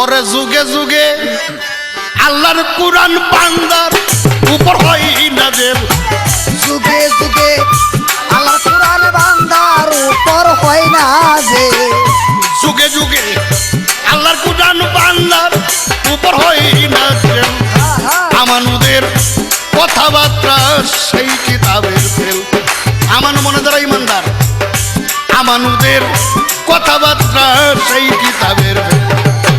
ওরে যুগে যুগে আল্লাহর কোরআন বান্দার উপর হয় নাজেল। যুগে যুগে আল্লাহ কোরআন বান্দার উপর হয় না যে যুগে যুগে আল্লাহর কোরআন বান্দার উপর হয় নাজেল। আমানুদের কথাবার্তা সেই কিতাবের ফেল। আমানু মনে দ্বারা ইমানদার। আমানুদের কথাবার্তা সেই কিতাবের ফেল।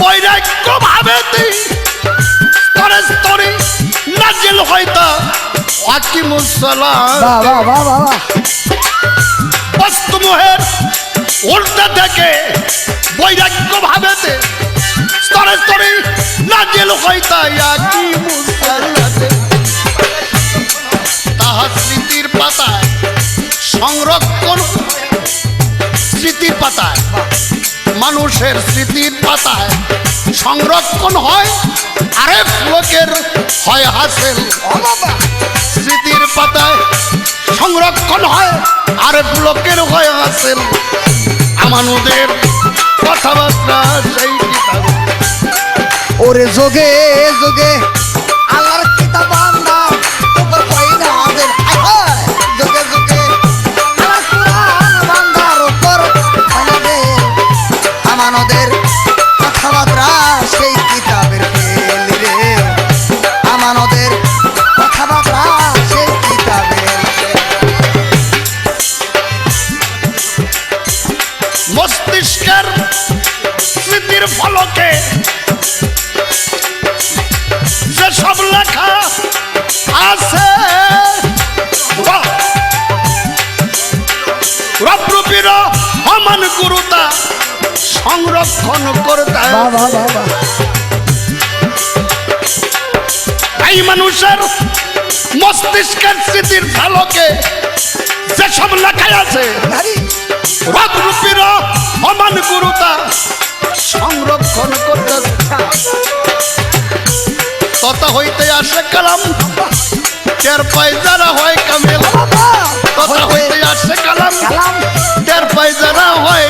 বৈরাগ্য ভাবে স্তরে স্তরে নাজিল হয়তো আকিমুসলাম বাহ বাহ বাহ বাহ বাহ। বস্তু মহের উর্ধে থেকে বৈরাগ্য ভাবেতে স্তরে স্তরে নাজিল হয়তো আকিমুসলাতে তাহা স্মৃতির পাতায় সংরক্ষণ। স্মৃতির পাতায় মানুষের স্মৃতির পাতায় সংরক্ষণ হয়, আরেক লোকের হয় হাসেল স্মৃতির পাতায় সংরক্ষণ হয়, আরেক লোকের হয় হাসেল আমানুদের কথাবার্তা সেই ওরে যোগে যোগে যে সব লেখা আছে গুরুতা সংরক্ষণ করতে। এই মানুষের মস্তিষ্কের স্মৃতির ফলকে যেসব লেখায় আছে আরে, রবরূপীর সমান গুরুতা হইতে আসে কালাম। টের পাই যারা হয় কামিল। কথা হইতে আসে কালাম। কালাম। টের পাই যারা হয়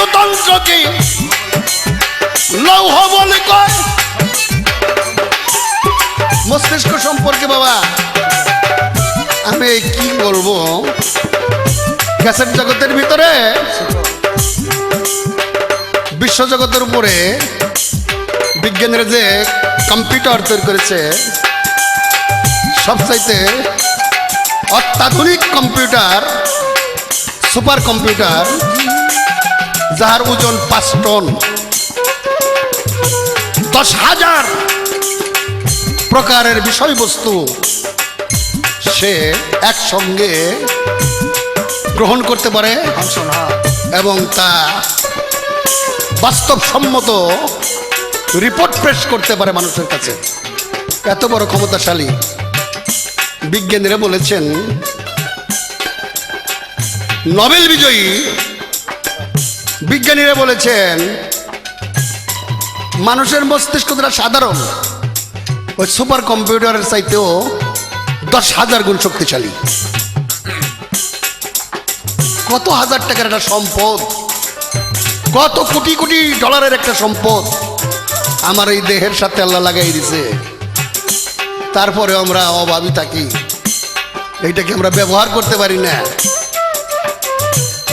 স্নায়ুতন্ত্রকে লৌহ বলে কয়। মস্তিষ্ক সম্পর্কে বাবা, আমি কি বলব? গ্যাসের জগতের ভিতরে, বিশ্বজগতের উপরে বিজ্ঞানের যে কম্পিউটার তৈরি করেছে, সবচাইতে অত্যাধুনিক কম্পিউটার, সুপার কম্পিউটার যার ওজন পাঁচ টন। দশ হাজার প্রকারের বিষয়বস্তু সে একসঙ্গে গ্রহণ করতে পারে এবং তা বাস্তবসম্মত রিপোর্ট পেশ করতে পারে মানুষের কাছে। এত বড় ক্ষমতাশালী বিজ্ঞানীরা বলেছেন, নোবেল বিজয়ী বিজ্ঞানীরা বলেছেন, মানুষের মস্তিষ্ক যেটা সাধারণ। ওই সুপার কম্পিউটারের চাইতেও দশ হাজার গুণ শক্তিশালী। কত হাজার টাকার একটা সম্পদ? কত কোটি কোটি ডলারের একটা সম্পদ? আমার এই দেহের সাথে আল্লাহ লাগাই দিছে। তারপরে আমরা অভাবী থাকি। এইটাকে আমরা ব্যবহার করতে পারি না।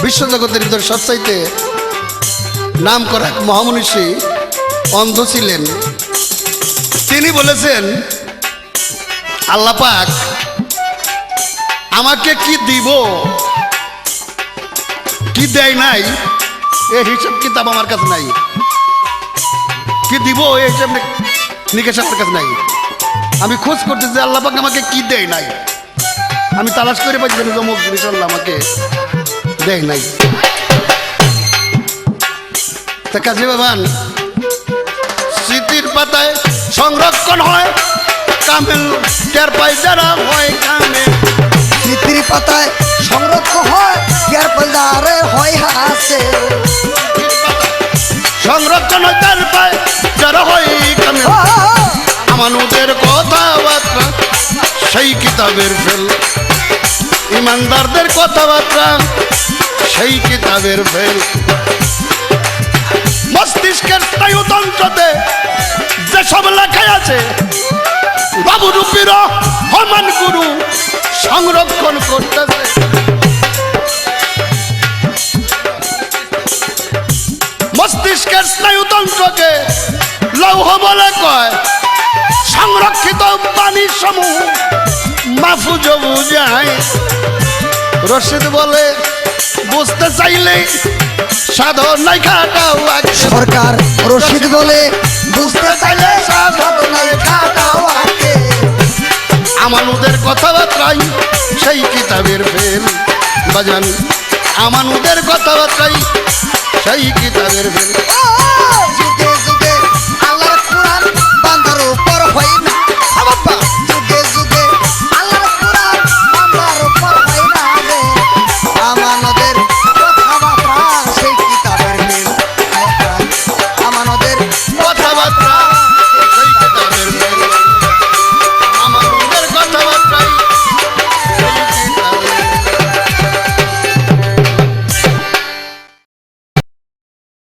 বিশ্বজগতের ভিতরে সবচাইতে নাম করা এক মহামনীষী অন্ধ ছিলেন। তিনি বলেছেন, আল্লাহ পাক আমাকে কি দিব, কি দেয় নাই, এ হিসাব কিতাব আমার কাছে নাই। কি দিব এই হিসাব নিকেশ আমার কাছে নাই। আমি খোঁজ করতে যে আল্লাহ পাক আমাকে কি দেয় নাই। আমি তালাশ করে পাচ্ছি জিনিস আল্লাহ আমাকে দেয় নাই। তা কাজে বাবান স্মৃতির পাতায় সংরক্ষণ হয় কামেল টের পাই যারা হয় কামেল স্মৃতির পাতায় সংরক্ষণ হয় ইয়ার পাল্লারে হয় হাসে। সংরক্ষণ হয় টের পায় যারা হয় কামেল আমানুদের কথাবার্তা সেই কিতাবের ফেল। কথাবার্তা, সেই কিতাবের ফেল। মস্তিষ্কের স্নায়ুতন্ত্রতে যেসব লেখায় আছে বাবু রূপীর হমান গুরু সংরক্ষণ করতেছে। মস্তিষ্কের স্নায়ুতন্ত্রকে লৌহ বলে কয়, সংরক্ষিত পানি সমূহ মাফুজ বুঝায়। রশিদ বলে বুঝতে চাইলে সাধন নাই খাটাও আগে। সরকার রশিদ বলে বুঝতে চাইলে সাধনায় খাটাও আগে। আমানুদের কথাবার্তাই সেই কিতাবের ফেল বাজান। আমানুদের কথাবার্তাই সেই কিতাবের ফেল